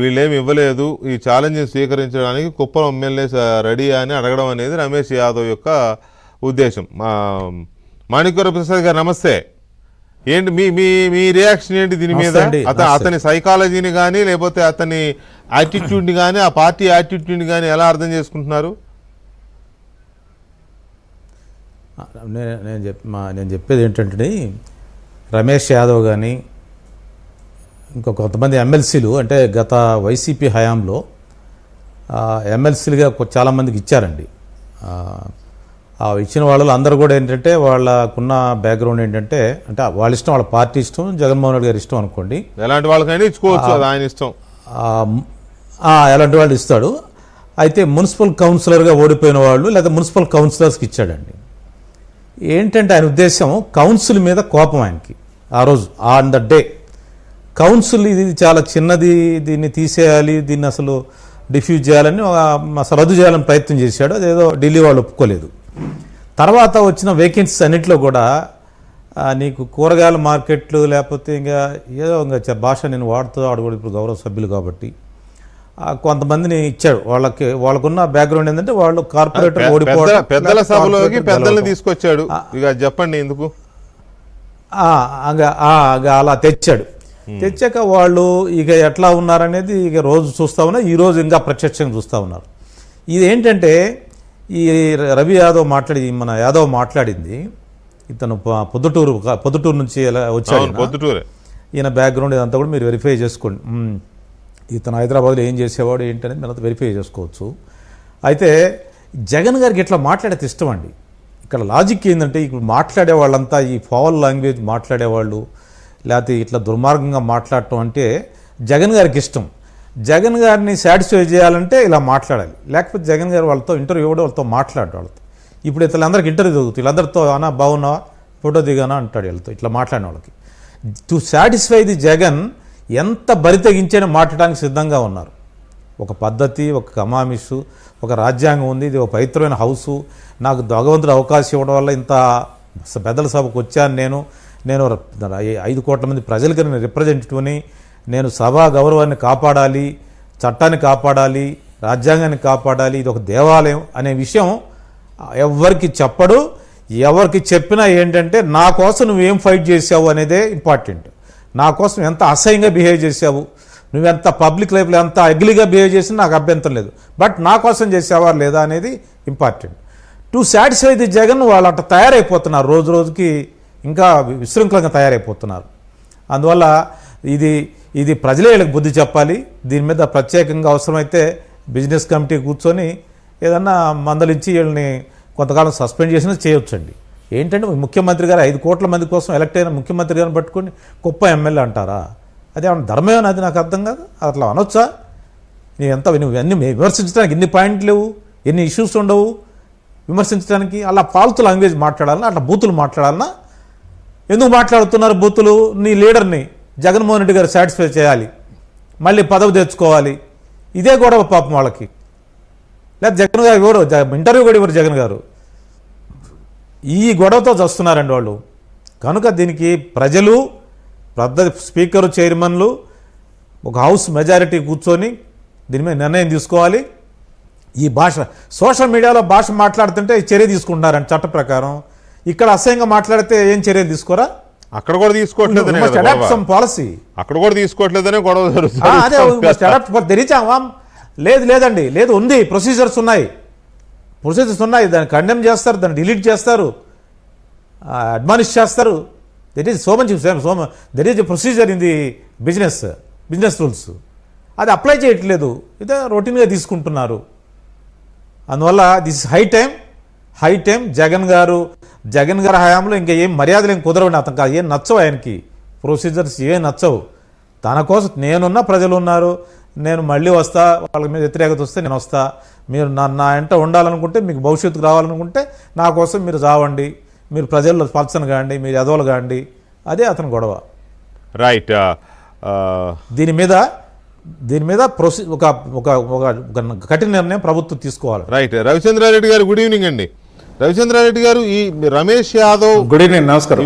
వీళ్ళేమి ఇవ్వలేదు. ఈ ఛాలెంజ్ స్వీకరించడానికి కుప్పం ఎమ్మెల్యే రెడీ అని అడగడం అనేది రమేష్ యాదవ్ యొక్క ఉద్దేశం. మాణిక్వర ప్రసాద్ గారు నమస్తే. ఏంటి మీ మీ మీ రియాక్షన్ ఏంటి దీని మీద. అతని సైకాలజీని కానీ లేకపోతే అతని యాటిట్యూడ్ని కానీ ఆ పార్టీ యాటిట్యూడ్ని కానీ ఎలా అర్థం చేసుకుంటున్నారు? నేను నేను చెప్ నేను చెప్పేది ఏంటంటే రమేష్ యాదవ్ కానీ ఇంకో కొంతమంది ఎమ్మెల్సీలు అంటే గత వైసీపీ హయాంలో ఎమ్మెల్సీలుగా చాలామందికి ఇచ్చారండి. ఆ, ఇచ్చిన వాళ్ళు అందరూ కూడా ఏంటంటే వాళ్ళకున్న బ్యాక్గ్రౌండ్ ఏంటంటే అంటే వాళ్ళ ఇష్టం వాళ్ళ పార్టీ ఇష్టం జగన్మోహన్ రెడ్డి గారి ఇష్టం అనుకోండి. ఎలాంటి వాళ్ళకైనా ఇచ్చుకోవచ్చు ఆయన ఇష్టం. ఎలాంటి వాళ్ళు ఇస్తాడు. అయితే మున్సిపల్ కౌన్సిలర్గా ఓడిపోయిన వాళ్ళు లేదా మున్సిపల్ కౌన్సిలర్స్కి ఇచ్చాడండి. ఏంటంటే ఆయన ఉద్దేశం కౌన్సిల్ మీద కోపం ఆయనకి. ఆ రోజు ఆన్ ద డే. కౌన్సిల్ ఇది చాలా చిన్నది దీన్ని తీసేయాలి దీన్ని అసలు డిఫ్యూజ్ చేయాలని అసలు రద్దు చేయాలని ప్రయత్నం చేశాడు. అదేదో ఢిల్లీ వాళ్ళు ఒప్పుకోలేదు. తర్వాత వచ్చిన వేకెన్సీస్ అన్నింటిలో కూడా నీకు కూరగాయల మార్కెట్లు లేకపోతే ఇంకా ఏదో ఇంకా భాష నేను వాడుతూ వాడు కూడా ఇప్పుడు గౌరవ సభ్యులు కాబట్టి కొంతమందిని ఇచ్చాడు. వాళ్ళకి వాళ్ళకున్న బ్యాక్గ్రౌండ్ ఏంటంటే వాళ్ళు కార్పొరేటర్ ఓడిపోవడం పెద్దల సభలోకి పెద్దల్ని. తీసుకొచ్చాడు. ఇక చెప్పండి ఎందుకు? అలా తెచ్చాడు. తెచ్చాక వాళ్ళు ఇక ఎట్లా ఉన్నారనేది ఇక రోజు చూస్తా ఉన్నా ఈ రోజు ఇంకా ప్రత్యక్షంగా చూస్తూ ఉన్నారు. ఇది ఏంటంటే ఈ రవి యాదవ్ మాట్లాడి మన యాదవ్ మాట్లాడింది ఇతను పొద్దుటూరు పొద్దుటూరు నుంచి ఎలా వచ్చాడు. పొద్దుటూరే. ఈయన బ్యాక్గ్రౌండ్ ఇదంతా కూడా మీరు వెరిఫై చేసుకోండి. మ్మ్. ఇతను హైదరాబాద్లో ఏం చేసేవాడు ఏంటనేది మీరు వెరిఫై చేసుకోవచ్చు. అయితే జగన్ గారికి ఇట్లా మాట్లాడేది ఇష్టం అండి. ఇక్కడ లాజిక్ ఏంటంటే ఇప్పుడు మాట్లాడే వాళ్ళంతా ఈ ఫావల్ లాంగ్వేజ్ మాట్లాడేవాళ్ళు లేకపోతే ఇట్లా దుర్మార్గంగా మాట్లాడటం అంటే జగన్ గారికి ఇష్టం. జగన్ గారిని సాటిస్ఫై చేయాలంటే ఇలా మాట్లాడాలి. లేకపోతే జగన్ గారు వాళ్ళతో ఇంటర్వ్యూ ఇవ్వడం వాళ్ళతో మాట్లాడు వాళ్ళతో. ఇప్పుడు ఇతరులందరికీ ఇంటర్వ్యూ జరుగుతుంది. వీళ్ళందరితో అనా బాగున్నావా? ఫోటో దిగానా? అంటాడు వీళ్ళతో. ఇట్లా మాట్లాడిన వాళ్ళకి. టు సాటిస్ఫై ది జగన్ ఎంత బరి తెగించైనా మాట్లాడడానికి సిద్ధంగా ఉన్నారు. ఒక పద్ధతి ఒక కమామిషు ఒక రాజ్యాంగం ఉంది ఇది ఒక పవిత్రమైన హౌసు నాకు భగవంతుడు అవకాశం ఇవ్వడం వల్ల ఇంత పెద్దల సభకు వచ్చాను నేను. నేను ఐ- ఐదు కోట్ల మంది ప్రజలకి నేను రిప్రజెంటేటివ్ని నేను సభా గౌరవాన్ని కాపాడాలి చట్టాన్ని కాపాడాలి రాజ్యాంగాన్ని కాపాడాలి ఇది ఒక దేవాలయం అనే విషయం ఎవరికి చెప్పడు ఎవరికి చెప్పినా ఏంటంటే నా కోసం నువ్వేం ఫైట్ చేసావు అనేదే ఇంపార్టెంట్ నా కోసం ఎంత అసహ్యంగా బిహేవ్ చేసావు నువ్వెంత పబ్లిక్ లైఫ్లో ఎంత అగ్లీగా బిహేవ్ చేసినా నాకు అభ్యంతరం లేదు. బట్ నా కోసం చేసావా లేదా అనేది important to satisfy the Jagan వాళ్ళు అట్లా తయారైపోతున్నారు రోజు రోజుకి ఇంకా విశృంఖలంగా తయారైపోతున్నారు. అందువల్ల ఇది ఇది ప్రజలే వీళ్ళకి బుద్ధి చెప్పాలి. దీని మీద ప్రత్యేకంగా అవసరమైతే బిజినెస్ కమిటీ కూర్చొని ఏదన్నా మందలించి వీళ్ళని కొంతకాలం సస్పెండ్ చేసినా చేయొచ్చండి. ఏంటంటే ముఖ్యమంత్రి గారు ఐదు కోట్ల మంది కోసం ఎలక్ట్ అయిన ముఖ్యమంత్రి గారిని పట్టుకొని గొప్ప ఎమ్మెల్యే అంటారా? అదే ఏమన్నా ధర్మమేనా అది నాకు అర్థం కాదు. అట్లా అనొచ్చా? నీ ఎంత నువ్వు అన్ని విమర్శించడానికి ఎన్ని పాయింట్లు లేవు? ఎన్ని ఇష్యూస్ ఉండవు? విమర్శించడానికి అలా ఫాల్తు లాంగ్వేజ్ మాట్లాడాలన్నా అట్లా బూతులు మాట్లాడాలన్నా ఎందుకు మాట్లాడుతున్నారు బూతులు? నీ లీడర్ని జగన్మోహన్ రెడ్డి గారు సాటిస్ఫై చేయాలి. మళ్ళీ పదవి తెచ్చుకోవాలి. ఇదే గొడవ పాపం వాళ్ళకి. లేదా జగన్ గారు ఎవరు? ఇంటర్వ్యూ కూడా ఇవ్వరు జగన్ గారు. ఈ గొడవతో చస్తున్నారండి వాళ్ళు. కనుక దీనికి ప్రజలు పెద్ద స్పీకరు చైర్మన్లు ఒక హౌస్ మెజారిటీ కూర్చొని దీని మీద నిర్ణయం తీసుకోవాలి. ఈ భాష సోషల్ మీడియాలో భాష మాట్లాడుతుంటే చర్య తీసుకుంటున్నారండి చట్ట ప్రకారం ఇక్కడ అసహ్యంగా మాట్లాడితే ఏం చర్యలు తీసుకోరా? అక్కడ కూడా. సమ్ పాలసీ అక్కడ కూడా తీసుకోవట్లేదనే గొడవ జరుగుతుంది. తెరిచామా లేదు లేదండి లేదు ఉంది. ప్రొసీజర్స్ ఉన్నాయి. ప్రొసీజర్స్ ఉన్నాయి. దాన్ని కండెమ్ చేస్తారు దాన్ని డిలీట్ చేస్తారు అడ్మానిష్ చేస్తారు. That is so much so that is procedure in the business business rules అది అప్లై చేయట్లేదు. ఇదే రొటీన్గా తీసుకుంటున్నారు. అందువల్ల this high time high time Jagan garu Jagan గారి హయాంలో ఇంకా ఏం మర్యాదలు ఏం కుదరవండి అతను కాదు. ఏం నచ్చవు ఆయనకి. ప్రొసీజర్స్ ఏం నచ్చవు. తన కోసం నేనున్న ప్రజలు ఉన్నారు. నేను మళ్ళీ వస్తా వాళ్ళ మీద వ్యతిరేకత వస్తే నేను వస్తా. మీరు నా నా ఎంట ఉండాలనుకుంటే మీకు భవిష్యత్తుకు రావాలనుకుంటే నా కోసం మీరు చావండి మీరు ప్రజల్లో పలసన కాండి మీరు ఎదవలు కాండి. అదే అతని గొడవ. రైట్ దీని మీద దీని మీద ప్రొసీ ఒక ఒక ఒక ఒక కఠిన నిర్ణయం ప్రభుత్వం తీసుకోవాలి. రైట్ రవిచంద్రారెడ్డి గారు గుడ్ ఈవినింగ్ అండి. రవిచంద్రారెడ్డి గారు ఈ రమేష్ యాదవ్ గుడ్ ఈవినింగ్ నమస్కారం.